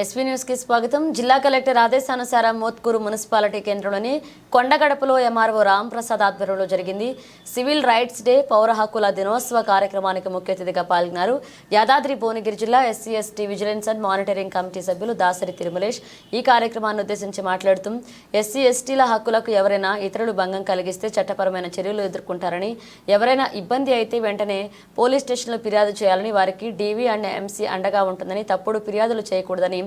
SV న్యూస్కి స్వాగతం. జిల్లా కలెక్టర్ ఆదేశానుసారం మోత్కూరు మున్సిపాలిటీ కేంద్రంలోని కొండగడపలో ఎంఆర్ఓ రాంప్రసాద్ ఆధ్వర్యంలో జరిగింది. సివిల్ రైట్స్ డే పౌర హక్కుల దినోత్సవ కార్యక్రమానికి ముఖ్య అతిథిగా పాల్గొన్నారు. యాదాద్రి భువనగిరి జిల్లా SC ST vigilance and monitoring committee సభ్యులు దాసరి తిరుమలేష్ ఈ కార్యక్రమాన్ని ఉద్దేశించి మాట్లాడుతూ ఎస్సీ ఎస్టీల హక్కులకు ఎవరైనా ఇతరులు భంగం కలిగిస్తే చట్టపరమైన చర్యలు ఎదుర్కొంటారని ఎవరైనా ఇబ్బంది అయితే వెంటనే పోలీస్ స్టేషన్లో ఫిర్యాదు చేయాలని వారికి డీవీ అండ్ ఎంసీ అండగా ఉంటుందని తప్పుడు ఫిర్యాదులు చేయకూడదని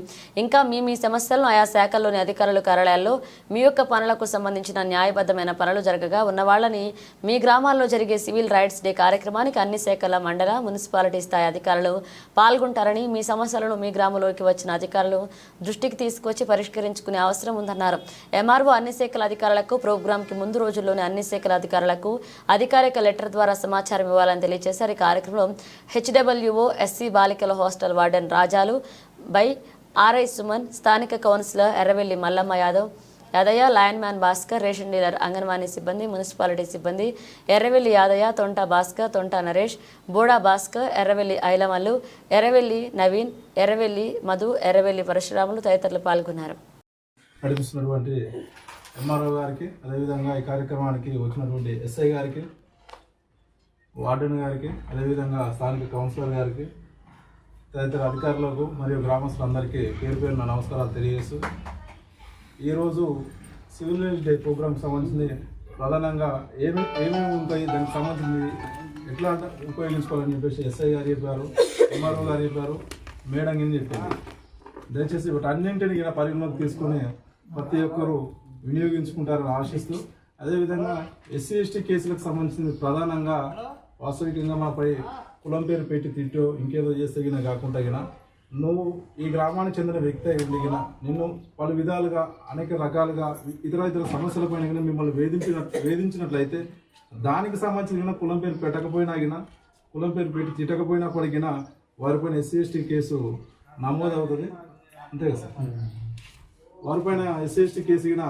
ఇంకా మీ మీ సమస్యలను ఆయా శాఖల్లోని అధికారుల కార్యాలయాల్లో మీ యొక్క పనులకు సంబంధించిన న్యాయబద్ధమైన పనులు జరగగా ఉన్న వాళ్ళని మీ గ్రామాల్లో జరిగే సివిల్ రైట్స్ డే కార్యక్రమానికి అన్ని శాఖల మండల మున్సిపాలిటీ స్థాయి అధికారులు పాల్గొంటారని మీ సమస్యలను మీ గ్రామంలోకి వచ్చిన అధికారులు దృష్టికి తీసుకొచ్చి పరిష్కరించుకునే అవసరం ఉందన్నారు. ఎంఆర్ఓ అన్ని శాఖల అధికారులకు ప్రోగ్రాంకి ముందు రోజుల్లోని అన్ని శాఖల అధికారులకు అధికారిక లెటర్ ద్వారా సమాచారం ఇవ్వాలని తెలియజేశారు. ఈ కార్యక్రమంలో హెచ్డబ్ల్యూఓ ఎస్సీ బాలికల hostel warden Rajalu by RI Suman స్థానిక councillor Erravelli Mallamma Yadav Yadaiah lineman Bhaskar ration dealer anganwadi సిబ్బంది మున్సిపాలిటీ సిబ్బంది ఎర్రవెల్లి యాదయ్య తొంట భాస్కర్ తొంట నరేష్ బోడా భాస్కర్ ఎర్రవెల్లి ఐలమల్లు ఎర్రవెల్లి నవీన్ ఎర్రవెల్లి మధు ఎర్రవెల్లి పరశురాములు తదితరులు పాల్గొన్నారు. నడిపిస్తున్నటువంటి ఎంఆర్ఓ గారికి అదేవిధంగా ఈ కార్యక్రమానికి వచ్చినటువంటి ఎస్ఐ గారికి వార్డెన్ గారికి అదేవిధంగా స్థానిక కౌన్సిలర్ గారికి తదితర అధికారులకు మరియు గ్రామస్తులందరికీ పేరు పేరున నమస్కారాలు తెలియజేస్తూ ఈరోజు సివిల్ రైట్స్ డే ప్రోగ్రామ్కి సంబంధించి ప్రధానంగా ఏమి ఏమేమి ఉంటాయి దానికి సంబంధించి ఎట్లా ఉపయోగించుకోవాలని చెప్పేసి ఎస్ఐ గారు చెప్పారు ఎంఆర్ఓ గారు చెప్పారు మేడం చెప్పారు. దయచేసి వాటి అన్నింటినీ కూడా పరిగణలోకి తీసుకుని ప్రతి ఒక్కరూ వినియోగించుకుంటారని ఆశిస్తూ అదేవిధంగా ఎస్సీ ఎస్టీ కేసులకు సంబంధించిన ప్రధానంగా వాస్తవికంగా మాపై కులం పేరు పెట్టి తిట్టో ఇంకేదో చేస్తే గిన కాకుండా గిన నువ్వు ఈ గ్రామానికి చెందిన వ్యక్తి అయి ఉండి గిన నిన్ను పలు విధాలుగా అనేక రకాలుగా ఇతర ఇతర సమస్యల పైన గిన మిమ్మల్ని వేధించిన వేధించినట్లయితే దానికి సంబంధించిన కులం పేరు పెట్టకపోయినా గిన కులం పేరు పెట్టి తిట్టకపోయినప్పటికినా వారిపైన ఎస్సీ ఎస్టీ కేసు నమోదు అవుతుంది అంతే కదా సార్? వారిపైన ఎస్సీ ఎస్టీ కేసు కింద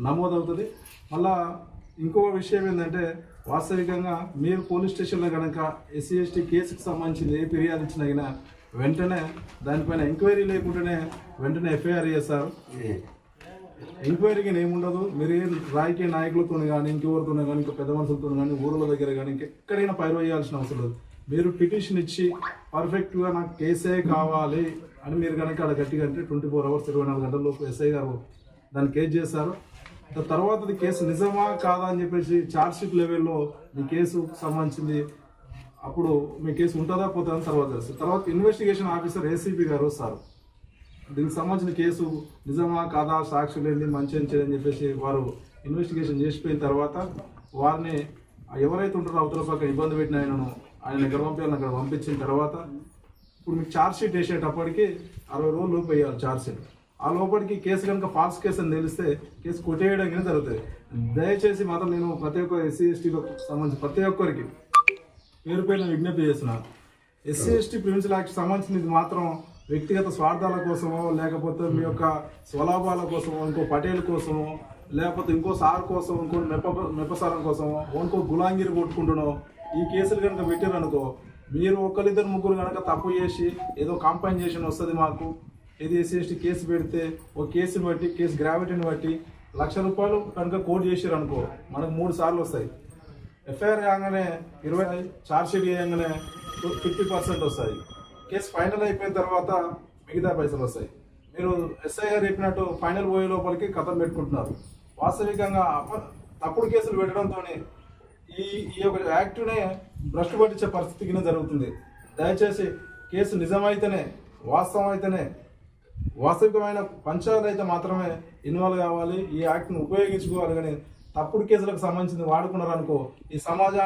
నమోదు అవుతుంది మళ్ళా ఇంకో విషయం ఏంటంటే వాస్తవికంగా మీరు పోలీస్ స్టేషన్లో కనుక ఎస్సీ ఎస్టీ కేసుకు సంబంధించింది ఏ ఫిర్యాదు ఇచ్చినా వెంటనే దానిపైన ఎంక్వైరీ లేకుండానే వెంటనే ఎఫ్ఐఆర్ చేస్తారు. ఎంక్వైరీకి ఏముండదు మీరు ఏ రాజకీయ నాయకులతో కానీ ఇంకెవరితో కానీ ఇంకా పెద్ద మనుషులతో కానీ ఊర్ల దగ్గర కానీ ఇంకెక్కడైనా పైరు వేయాల్సిన అవసరం లేదు. మీరు పిటిషన్ ఇచ్చి పర్ఫెక్ట్గా నాకు కేసే కావాలి అని మీరు కనుక అక్కడ గట్టిగా అంటే ట్వంటీ ఫోర్ అవర్స్ ఇరవై నాలుగు గంటల లోపు ఎస్ఐ గారు దాన్ని కేసు చేస్తారు తర్వాత అది కేసు నిజమా కాదా అని చెప్పేసి ఛార్జ్షీట్ లెవెల్లో మీ కేసు సంబంధించింది. అప్పుడు మీ కేసు ఉంటుందా పోతుందని తర్వాత తెలుస్తుంది. తర్వాత ఇన్వెస్టిగేషన్ ఆఫీసర్ ఏసీపీ గారు వస్తారు. దీనికి సంబంధించిన కేసు నిజమా కాదా సాక్షులు ఏంటి మంచి అని అని చెప్పేసి వారు ఇన్వెస్టిగేషన్ చేసిపోయిన తర్వాత వారిని ఎవరైతే ఉంటారో అవతల పక్క ఇబ్బంది పెట్టిన ఆయనను ఆయన దగ్గర పంపించాలని అక్కడ పంపించిన తర్వాత ఇప్పుడు మీకు ఛార్జ్ షీట్ వేసేటప్పటికి అరవై రోజులు లోపు వేయాలి ఛార్జ్ షీట్ ఆ లోపలికి కేసు కనుక ఫాల్స్ కేసు అని తెలిస్తే కేసు కొట్టేయడం కింద జరుగుతుంది. దయచేసి మాత్రం నేను ప్రతి ఒక్క ఎస్సీ ఎస్టీలో సంబంధించి ప్రతి ఒక్కరికి పేరు పైన విజ్ఞప్తి చేస్తున్నాను ఎస్సీ ఎస్టీ ప్రిన్సిపల్ యాక్ట్ సంబంధించినది మాత్రం వ్యక్తిగత స్వార్థాల కోసమో లేకపోతే మీ యొక్క స్వలాభాల కోసమో ఇంకో పటేల్ కోసమో లేకపోతే ఇంకో సార్ కోసం ఇంకో మెప్ప మెప్పసారం కోసమో ఇంకో గులాంగిరి కొట్టుకుంటునో ఈ కేసులు కనుక పెట్టారనుకో మీరు ఒకరిద్దరు ముగ్గురు కనుక తప్పు చేసి ఏదో కాంపన్సేషన్ వస్తుంది మాకు. ఇది ఎస్సీ ఎస్టీ కేసు పెడితే ఒక కేసుని బట్టి కేసు గ్రావిటీని బట్టి లక్ష రూపాయలు కనుక కోర్టు చేసారు అనుకో మనకు మూడు సార్లు వస్తాయి. ఎఫ్ఐఆర్ కాగానే ఇరవై ఛార్జ్ షీట్ చేయగానే ఫిఫ్టీ పర్సెంట్ వస్తాయి. కేసు ఫైనల్ అయిపోయిన తర్వాత మిగతా పైసలు వస్తాయి. మీరు ఎస్ఐఆర్ చెప్పినట్టు ఫైనల్ పోయే లోపలికి కథం పెట్టుకుంటున్నారు. వాస్తవికంగా అప- తప్పుడు కేసులు పెట్టడంతో ఈ ఈ యొక్క యాక్ట్నే భ్రష్టు పట్టించే పరిస్థితి కింద జరుగుతుంది. దయచేసి కేసు నిజమైతేనే వాస్తవం అయితేనే వాస్తవికమైన పంచాయతీ అయితే మాత్రమే ఇన్వాల్వ్ కావాలి. ఈ యాక్ట్ను ఉపయోగించుకోవాలి కానీ తప్పుడు కేసులకు సంబంధించింది వాడుకున్నారనుకో ఈ సమాజానికి